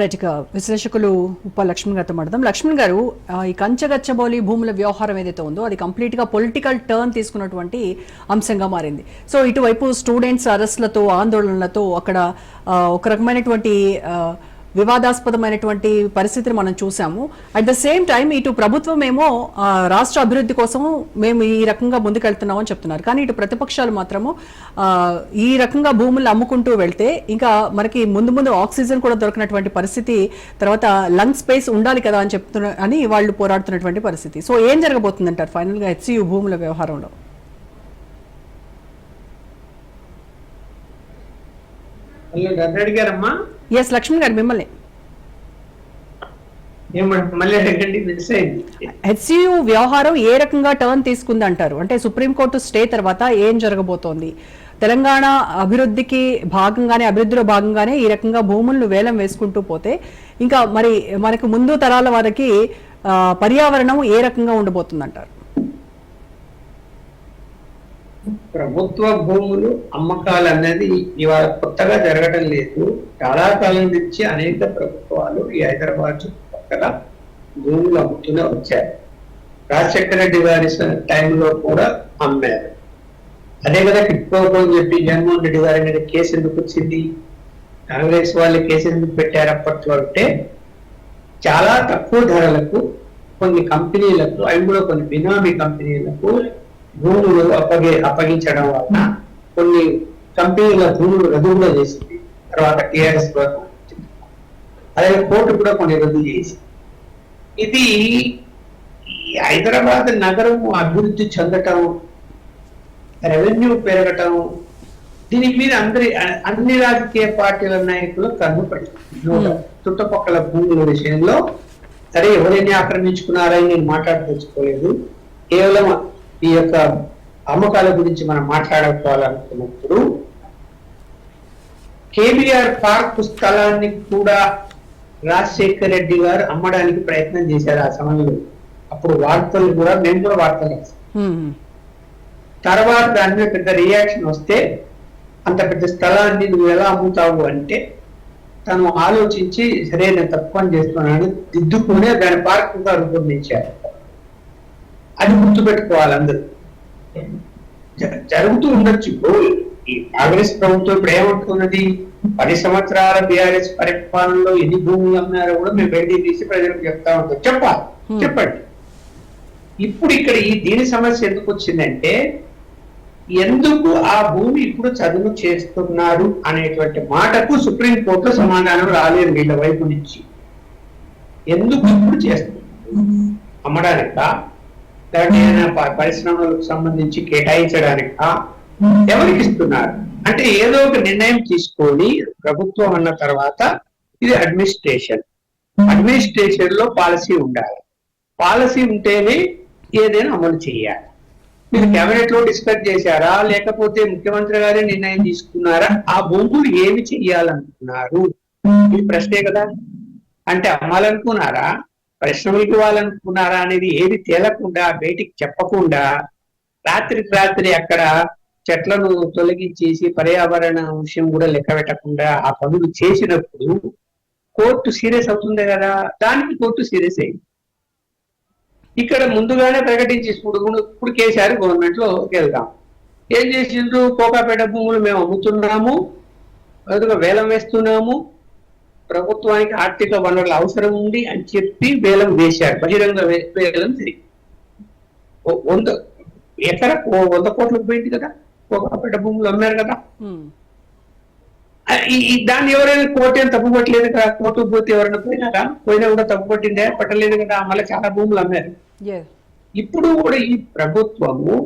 Right ఇక విశ్లేషకులు ఉప్ప లక్ష్మణ్ గారితో మాట్లాడదాం. లక్ష్మణ్ గారు ఈ కంచగచ్చబౌలి భూముల వ్యవహారం ఏదైతే ఉందో అది కంప్లీట్గా పొలిటికల్ టర్న్ తీసుకున్నటువంటి అంశంగా మారింది. సో ఇటువైపు స్టూడెంట్స్ అరెస్ట్లతో ఆందోళనలతో అక్కడ ఒక రకమైనటువంటి వివాదాస్పదమైనటువంటి పరిస్థితిని మనం చూసాము అట్ ద సేమ్ టైం ఇటు ప్రభుత్వం ఏమో రాష్ట్ర అభివృద్ధి కోసం మేము ఈ రకంగా ముందుకెళ్తున్నామని చెప్తున్నారు. కానీ ఇటు ప్రతిపక్షాలు మాత్రము ఈ రకంగా భూములు అమ్ముకుంటూ వెళ్తే ఇంకా మనకి ముందు ముందు ఆక్సిజన్ కూడా దొరకనటువంటి పరిస్థితి తర్వాత లంగ్ స్పేస్ ఉండాలి కదా అని చెప్తున్న అని వాళ్ళు పోరాడుతున్నటువంటి పరిస్థితి. సో ఏం జరగబోతుందంటారు? ఫైనల్గా హెచ్సియు భూముల వ్యవహారంలో. ఎస్ లక్ష్మణ్ గారు మిమ్మల్ని. హెచ్సియు వ్యవహారం ఏ రకంగా టర్న్ తీసుకుంది అంటారు అంటే సుప్రీంకోర్టు స్టే తర్వాత ఏం జరగబోతోంది? తెలంగాణ అభివృద్ధికి భాగంగానే అభివృద్ధిలో భాగంగానే ఈ రకంగా భూములను వేలం వేసుకుంటూ పోతే ఇంకా మరి మనకు ముందు తరాల వారికి పర్యావరణం ఏ రకంగా ఉండబోతుంది అంటారు ప్రభుత్వ భూములు అమ్మకాలు అనేది ఇవాళ కొత్తగా జరగడం లేదు. చాలా కాలం నుంచి అనేక ప్రభుత్వాలు ఈ హైదరాబాద్ చుట్టుపక్కల భూములు అమ్ముతూనే వచ్చారు రాజశేఖర రెడ్డి గారి టైంలో కూడా అమ్మారు. అదే కదా కిట్టుకోకని చెప్పి జగన్మోహన్ రెడ్డి గారి మీద కేసు ఎందుకు వచ్చింది? కాంగ్రెస్ వాళ్ళు కేసు ఎందుకు పెట్టారు అప్పట్లో అంటే చాలా తక్కువ ధరలకు కొన్ని కంపెనీలకు అవి కూడా కొన్ని బినామీ కంపెనీలకు భూములు అప్పగి అప్పగించడం వలన కొన్ని కంపెనీల భూములు రద్దు కూడా చేసింది. తర్వాత టిఆర్ఎస్ అదే కోర్టు కూడా కొన్ని రద్దు చేసి ఇది హైదరాబాద్ నగరం అభివృద్ధి చెందటం రెవెన్యూ పెరగటం దీని మీద అందరి అన్ని రాజకీయ పార్టీల నాయకులు కన్నుపడి చుట్టుపక్కల భూముల విషయంలో. సరే ఎవరైనా ఆక్రమించుకున్నారని నేను మాట్లాడదలుచుకోలేదు. కేవలం ఈ యొక్క అమ్మకాల గురించి మనం మాట్లాడుకోవాలనుకున్నప్పుడు కేబిఆర్ పార్క్ స్థలాన్ని కూడా రాజశేఖర్ రెడ్డి గారు అమ్మడానికి ప్రయత్నం చేశారు ఆ సమయంలో. అప్పుడు వార్తలు కూడా మేము కూడా వార్తలు. రాసాం. తర్వాత దాని మీద పెద్ద రియాక్షన్ వస్తే అంత పెద్ద స్థలాన్ని నువ్వు ఎలా అమ్ముతావు అంటే తను ఆలోచించి సరే నేను తప్పు పని చేస్తున్నాను దిద్దుకునే దాని పార్కుగా రూపొందించారు. అది గుర్తుపెట్టుకోవాలి అందరూ. జరుగుతూ ఉండొచ్చు. ఇప్పుడు ఈ కాంగ్రెస్ ప్రభుత్వం ఇప్పుడు ఏమంటున్నది? పది సంవత్సరాల బీఆర్ఎస్ పరిపాలనలో ఎన్ని భూములు అమ్మారో కూడా మేము బయటికి తీసి ప్రజలకు చెప్తా ఉంటాం. చెప్పాలి. చెప్పండి. ఇప్పుడు ఇక్కడ ఈ దీని సమస్య ఎందుకు వచ్చిందంటే ఎందుకు ఆ భూమి ఇప్పుడు చదువు చేస్తున్నారు అనేటువంటి మాటకు సుప్రీంకోర్టులో సమాధానం రాలేదు వీళ్ళ వైపు నుంచి. ఎందుకు ఇప్పుడు చేస్తున్నారు? అమ్మడానికా? లేకపోతే ఏదైనా పరిశ్రమలకు సంబంధించి కేటాయించడానికా ఎవరికి ఇస్తున్నారు? అంటే ఏదో ఒక నిర్ణయం తీసుకొని ప్రభుత్వం అన్న తర్వాత ఇది అడ్మినిస్ట్రేషన్ అడ్మినిస్ట్రేషన్లో పాలసీ ఉండాలి. పాలసీ ఉంటేనే ఏదైనా అమలు చేయాలి. మీరు కేబినెట్లో డిస్కస్ చేశారా? లేకపోతే ముఖ్యమంత్రి గారే నిర్ణయం తీసుకున్నారా? ఆ భూములు ఏమి చెయ్యాలనుకున్నారు? ఇది ప్రశ్నే కదా. అంటే అమ్మాలనుకున్నారా? ప్రశ్నలకు వాళ్ళనుకున్నారా అనేది ఏది తేలకుండా బయటికి చెప్పకుండా రాత్రికి రాత్రి అక్కడ చెట్లను తొలగించేసి పర్యావరణ విషయం కూడా లెక్క పెట్టకుండా ఆ పనులు చేసినప్పుడు కోర్టు సీరియస్ అవుతుంది కదా? దానికి కోర్టు సీరియస్ అయింది. ఇక్కడ ముందుగానే ప్రకటించి ఇప్పుడు ఇప్పుడు కేసీఆర్ గవర్నమెంట్లో వెళ్దాం ఏం చేసిండ్రు? కోకాపేట భూములు మేము అమ్ముతున్నాము వేలం వేస్తున్నాము ప్రభుత్వానికి ఆర్థిక వనరుల అవసరం ఉంది అని చెప్పి వేలం వేశారు. బహిరంగ వేలం తిరిగి. వంద ఎకర వంద కోట్లకు పోయింది కదా. కోకాపేట భూములు అమ్మారు కదా. దాన్ని ఎవరైనా కోర్టు ఏం తప్పు పట్టలేదు కదా? కోర్టు పోతే ఎవరైనా పోయినారా? పోయినా కూడా తప్పు పట్టిందే? పట్టలేదు కదా. మళ్ళీ చాలా భూములు అమ్మారు. ఇప్పుడు కూడా ఈ ప్రభుత్వము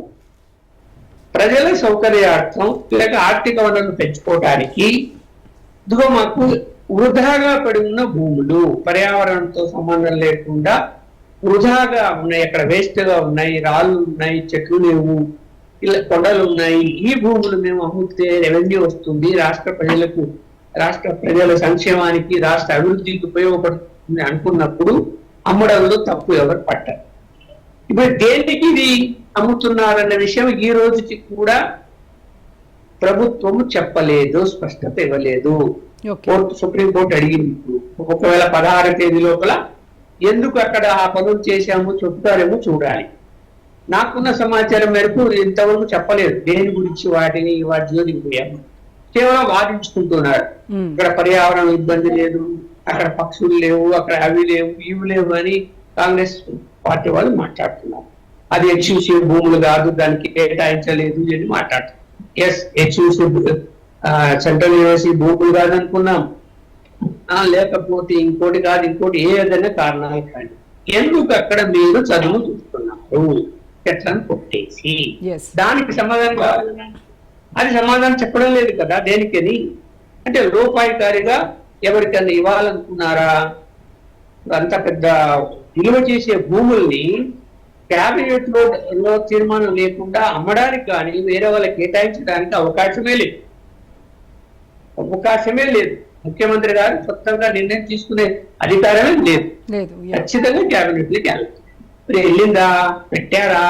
ప్రజల సౌకర్యార్థం లేక ఆర్థిక వనరులు పెంచుకోవడానికి ఇదిగో మాకు వృధాగా పడి ఉన్న భూములు పర్యావరణంతో సంబంధం లేకుండా వృధాగా ఉన్నాయి. అక్కడ వేస్ట్గా ఉన్నాయి రాళ్ళు ఉన్నాయి చెట్లు లేవు ఇలా కొండలు ఉన్నాయి. ఈ భూములు మేము అమ్మితే రెవెన్యూ వస్తుంది. రాష్ట్ర ప్రజలకు రాష్ట్ర ప్రజల సంక్షేమానికి రాష్ట్ర అభివృద్ధికి ఉపయోగపడుతుంది అనుకున్నప్పుడు అమ్మడంలో తప్పు ఎవరు పట్టారు. ఇప్పుడు దేనికి ఇది అమ్ముతున్నారన్న విషయం ఈ రోజుకి కూడా ప్రభుత్వము చెప్పలేదు స్పష్టత ఇవ్వలేదు. కోర్టు సుప్రీం కోర్టు అడిగింది ఒకవేళ పదహారు తేదీ లోపల ఎందుకు అక్కడ ఆ పనులు చేశాము చెప్తారేమో చూడాలి. నాకున్న సమాచారం మేరకు ఇంతవరకు చెప్పలేదు. దేని గురించి వాటిని వాటి జోలికి పోయాము కేవలం వాదించుకుంటున్నారు. ఇక్కడ పర్యావరణ ఇబ్బంది లేదు అక్కడ పక్షులు లేవు అక్కడ అవి లేవు ఇవి లేవు అని కాంగ్రెస్ పార్టీ వాళ్ళు మాట్లాడుతున్నారు. అది ఎక్స్క్లూసివ్ భూములు కాదు దానికి కేటాయించలేదు అని మాట్లాడుతున్నారు. ఎస్ ఎక్స్క్లూసివ్ సెంట్రల్ యూనివర్సిటీ భూములు కాదు అనుకున్నాం ఆ, లేకపోతే ఇంకోటి కాదు ఇంకోటి ఏదైనా కారణాలు కానీ ఎందుకు అక్కడ మీరు చదువు చూస్తున్నారు చెట్లను కొట్టేసి. దానికి సమాధానం కావాలి. అది సమాధానం చెప్పడం లేదు కదా దేనికని? అంటే రూపాయికారిగా ఎవరికన్నా ఇవ్వాలనుకున్నారా? అంత పెద్ద విలువ చేసే భూముల్ని క్యాబినెట్లో లో తీర్మానం లేకుండా అమ్మడానికి కానీ వేరే వాళ్ళకి కేటాయించడానికి అవకాశమే లేదు. అవకాశమే లేదు. ముఖ్యమంత్రి గారు సొంతంగా నిర్ణయం తీసుకునే అధికారమే లేదు. ఖచ్చితంగా క్యాబినెట్. వెళ్ళాలి మరి వెళ్ళిందా? పెట్టారా?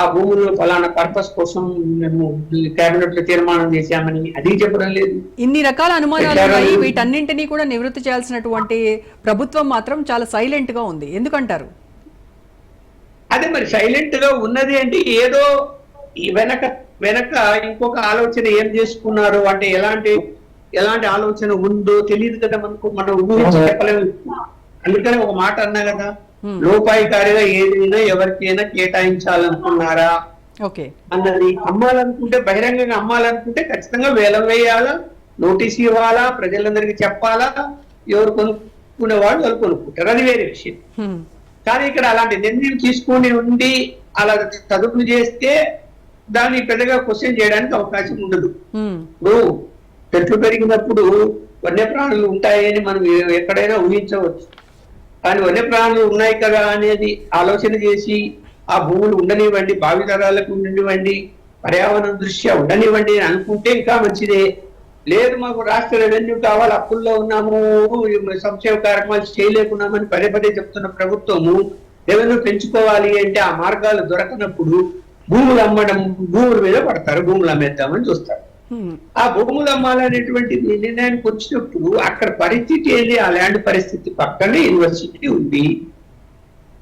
ఆ భూములు ఫలానా పర్పస్ కోసం మేము క్యాబినెట్లో తీర్మానం చేశామని అది చెప్పడం లేదు. ఇన్ని రకాల అనుమానాలు ఉన్నాయి? వీటన్నింటినీ కూడా నివృత్తి చేయాల్సినటువంటి ప్రభుత్వం మాత్రం చాలా సైలెంట్గా ఉంది. ఎందుకంటారు? అదే మరి సైలెంట్గా ఉన్నది అంటే ఏదో వెనక వెనక ఇంకొక ఆలోచన ఏం చేసుకున్నారు? అంటే ఎలాంటి ఎలాంటి ఆలోచన ఉందో తెలియదు కదా మనకు మనం ఊహించి చెప్పలేము. అందుకని ఒక మాట అన్నా కదా. లోపాయికారిగా ఏదైనా ఎవరికైనా కేటాయించాలనుకున్నారా? ఓకే. అన్నది అమ్మాలనుకుంటే బహిరంగంగా అమ్మాలనుకుంటే ఖచ్చితంగా వేలం వేయాలా? నోటీస్ ఇవ్వాలా? ప్రజలందరికీ చెప్పాలా? ఎవరు కొనుక్కునే వాళ్ళు వాళ్ళు కొనుక్కుంటారు? అది వేరే విషయం. కానీ ఇక్కడ అలాంటి నిర్ణయం తీసుకొని ఉండి అలా చదువులు చేస్తే దాన్ని పెద్దగా క్వశ్చన్ చేయడానికి అవకాశం ఉండదు. ఇప్పుడు చెట్లు పెరిగినప్పుడు వన్యప్రాణులు ఉంటాయని మనం ఎక్కడైనా ఊహించవచ్చు. కానీ వన్యప్రాణులు ఉన్నాయి కదా అనేది ఆలోచన చేసి ఆ భూములు ఉండనివ్వండి భావితరాలకు ఉండనివ్వండి పర్యావరణ దృష్ట్యా ఉండనివ్వండి అని అనుకుంటే ఇంకా మంచిదే. లేదు మాకు రాష్ట్ర రెవెన్యూ కావాలి అప్పుల్లో ఉన్నాము సంక్షేమ కార్యక్రమాలు చేయలేకున్నామని పదే పదే చెప్తున్న ప్రభుత్వము రెవెన్యూ పెంచుకోవాలి అంటే ఆ మార్గాలు దొరకనప్పుడు భూములు అమ్మడం భూముల మీద పడతారు భూములు అమ్మేద్దామని చూస్తారు. ఆ భూములు అమ్మాలనేటువంటి నిర్ణయానికి వచ్చినప్పుడు అక్కడ పరిస్థితి ఏంది? ఆ ల్యాండ్ పరిస్థితి పక్కనే యూనివర్సిటీ ఉంది.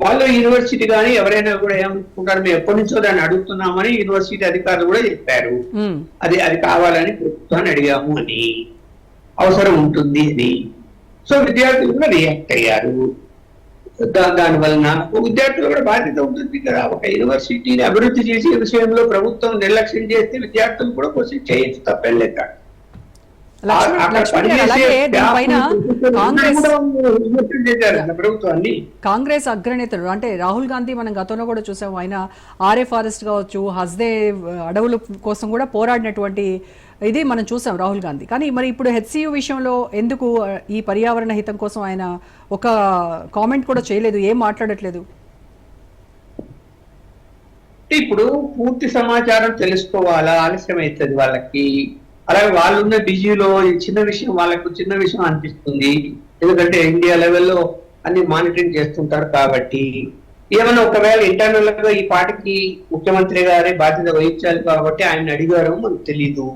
వాళ్ళు యూనివర్సిటీ కానీ ఎవరైనా కూడా ఏమనుకుంటారు? మేము ఎప్పటి నుంచో దాన్ని అడుగుతున్నామని యూనివర్సిటీ అధికారులు కూడా చెప్పారు. అది అది కావాలని ప్రభుత్వాన్ని అడిగాము అని. అవసరం ఉంటుంది అని. సో విద్యార్థులు కూడా రియాక్ట్ అయ్యారు. దాని వలన విద్యార్థులు కూడా బాధ్యత ఉంటుంది. కదా ఒక యూనివర్సిటీని అభివృద్ధి చేసే విషయంలో ప్రభుత్వం నిర్లక్ష్యం చేస్తే విద్యార్థులు కూడా క్వశ్చన్ చేయొచ్చు తప్పేం లేక లక్ష్మణ్ అక్కడ లక్ష్మణ్ గారు పనిచేసే అలాగే దీనిపైన స్టాఫ్ కాంగ్రెస్ కూడా విమర్శలు చేశారు కదా ప్రభుత్వాన్ని. కాంగ్రెస్ అగ్రనేతలు అంటే రాహుల్ గాంధీ మనం గతంలో కూడా చూసాం. ఆయన ఆర్ఏ ఫారెస్ట్ కావచ్చు హస్దే అడవుల కోసం కూడా పోరాడినటువంటి ఇది మనం చూసాం రాహుల్ గాంధీ. కానీ మరి ఇప్పుడు హెచ్సియు విషయంలో ఎందుకు ఈ పర్యావరణ హితం కోసం ఆయన ఒక కామెంట్ కూడా చేయలేదు ఏం మాట్లాడట్లేదు? ఇప్పుడు పూర్తి సమాచారం తెలుసుకోవాలా ఆలస్యం అవుతుంది వాళ్ళకి. అలాగే వాళ్ళు ఉన్న బిజీలో చిన్న విషయం వాళ్ళకు చిన్న విషయం అనిపిస్తుంది. ఎందుకంటే ఇండియా లెవెల్లో అన్ని మానిటరింగ్ చేస్తుంటారు కాబట్టి. ఏమైనా ఒకవేళ ఇంటర్నల్గా ఈ పార్టీకి ముఖ్యమంత్రి గారే బాధ్యత వహించాలి కాబట్టి ఆయన అడిగారు మనకు తెలీదు.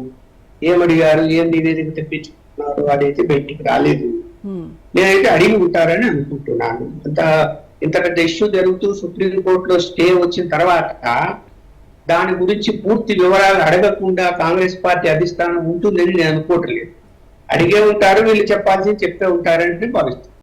ఏమడిగారు? ఏం నివేదిక తెప్పించుకున్నారు? అదైతే బయటికి రాలేదు. నేనైతే అడిగి ఉంటారని అనుకుంటున్నాను. ఇంత ఇంత పెద్ద ఇష్యూ జరుగుతూ సుప్రీం కోర్టులో స్టే వచ్చిన తర్వాత దాని గురించి పూర్తి వివరాలు అడగకుండా కాంగ్రెస్ పార్టీ అధిష్టానం ఉంటుందని నేను అనుకోవట్లేదు అడిగే ఉంటారు వీళ్ళు చెప్పాల్సింది చెప్పే ఉంటారని భావిస్తున్నాను.